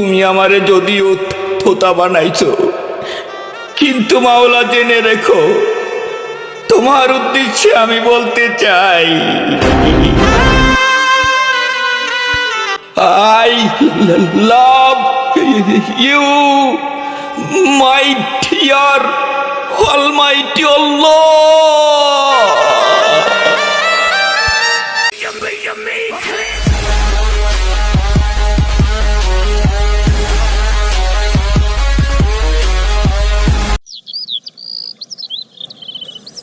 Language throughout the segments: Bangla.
তুমি আমারে যদিও থোতা বানাইছো, কিন্তু মাওলা জেনে রেখো, তোমার উদ্দেশ্যে আমি বলতে চাই। I love you, my dear almighty Allah.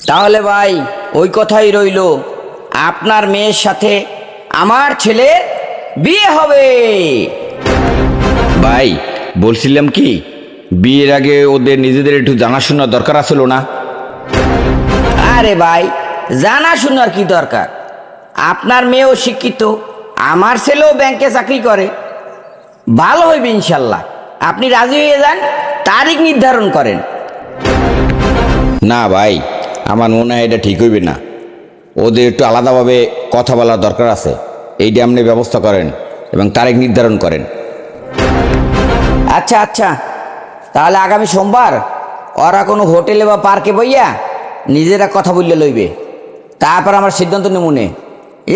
তাহলে ভাই ওই কথাই রইল। আপনার মেয়ের সাথে আমার ছেলে বিয়ে হবে। ভাই বলছিলাম কি বিয়ের আগে ওদের নিজেদের একটু জানাশোনা দরকার আসলো না? আরে ভাই জানাশোনার কি দরকার? আপনার মেয়েও শিক্ষিত আমার ছেলেও ব্যাংকে চাকরি করে। ভালো হইবে ইনশাল্লাহ। আপনি রাজি হয়ে যান তারিখ নির্ধারণ করেন। না ভাই আমার মনে হয় এটা ঠিক হইবে না। ওদের একটু আলাদাভাবে কথা বলার দরকার আছে। এইটা আপনি ব্যবস্থা করেন এবং তারিখ নির্ধারণ করেন। আচ্ছা আচ্ছা। তাহলে আগামী সোমবার ওরা কোনো হোটেলে বা পার্কে বইয়া নিজেরা কথা বললে লইবে। তারপর আমার সিদ্ধান্ত নেমুনে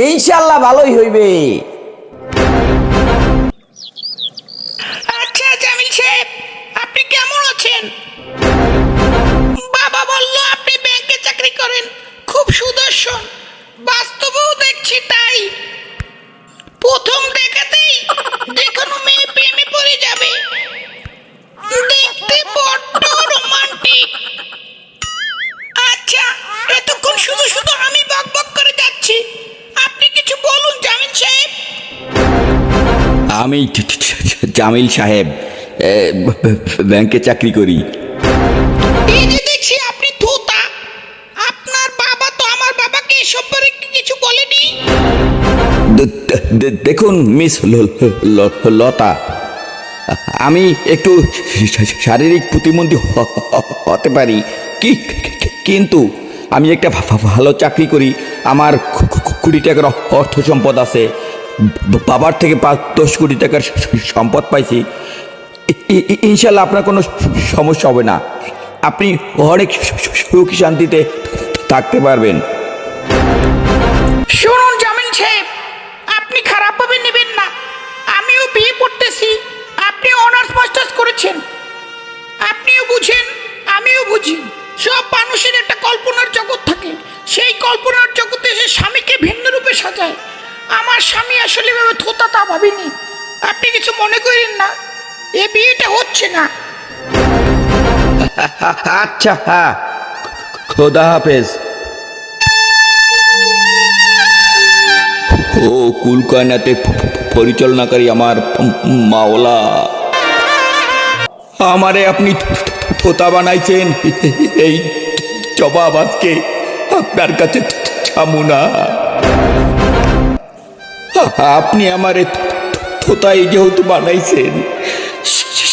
ইনশাল্লাহ ভালোই হইবে। আচ্ছা জামিল সাহেব আপনি কেমন আছেন? চাকরি করেন, খুব সুদর্শন। বাস্তবেও দেখছি তাই। প্রথম দেখাতেই যে কোনো মেয়ে প্রেমে পড়ে যাবে। দেখতে বড্ড রোমান্টিক। আচ্ছা এতক্ষণ শুধু শুধু আমি বক বক করে যাচ্ছি। আপনি কিছু বলুন, জামিল সাহেব। আমি জামিল সাহেব ব্যাংকে চাকরি করি। দেখুন, মিস লতা। আমি একটু শারীরিক প্রতিবন্ধী হতে পারি। কি, কিন্তু আমি একটা ভালো চাকরি করি। আমার কোটি টাকার অর্থ সম্পদ আছে। বাবার থেকে পাঁচ, দশ কোটি টাকার সম্পদ পাইছি। ইনশাল্লাহ আপনার কোনো সমস্যা হবে না। আপনি অনেক সুখ শান্তিতে থাকতে পারবেন। সব মানুষের একটা কল্পনার জগৎ থাকে। সেই কল্পনার জগতে সে স্বামীকে ভিন্ন রূপে সাজায়, আমার স্বামী আসলে ভাবে থোতা তা ভাবিনি। আপনি কিছু মনে করেন না, এ বিয়েটা হচ্ছে না। আচ্ছা হ্যাঁ। খোদা হাফেজ। ও কুলকায়নাতে পরিচালনাকারী আমার মাওলা। আমারে আপনি থোতা বানাইছেন। এই জবাব আজকে আপনার কাছে ছামু না। আপনি আমারে থোতাই যেহেতু বানাইছেন,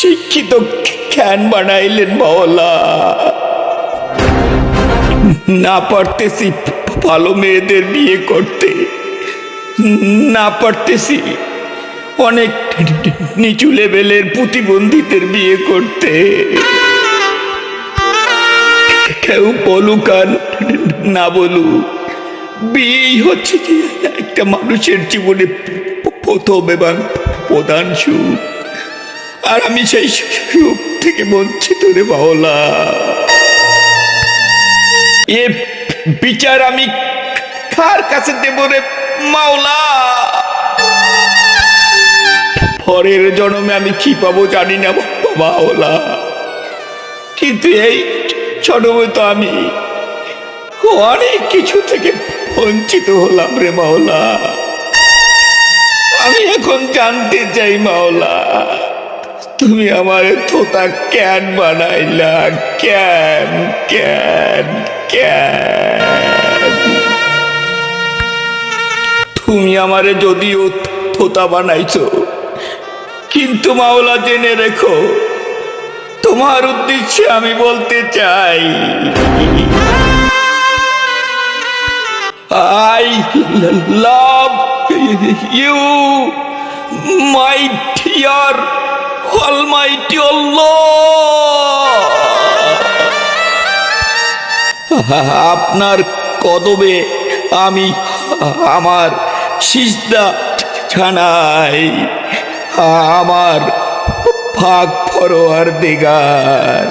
শিক্ষিত জ্ঞান বানাইলেন মাওলা। না পারতেছি ভালো মেয়েদের বিয়ে করতে। না পারতেছি অনেক নিচু লেভেলের প্রতিবন্ধীদের বিয়ে করতে। কেউ বলুক আর না বলুক, বিয়েই হচ্ছে কি একটা মানুষের জীবনে প্রথম এবং প্রধান সুখ। আর আমি সেই সুখ থেকে বঞ্চিত রে বাওলা। এ বিচার আমি কার কাছে দেব রে মাওলা? পরের জন্মে আমি কি পাবো জানি না বাবাওলা কিন্তু এই জন্মে তো আমি অনেক কিছু থেকে বঞ্চিত হলাম রে মাওলা আমি এখন জানতে চাই মাওলা তুমি আমার থোতা ক্যান বানাইলা, ক্যান ক্যান ক্যান। তুমি আমারে যদিও থোতা বানাইছো কিন্তু মাওলা, জেনে রেখো, তোমার উদ্দেশ্যে আমি বলতে চাই। I love you, my dear almighty আপনার কদমে আমি আমার সিজদা ছানাই। আমার ফাঁক ফরোয়ার দিগার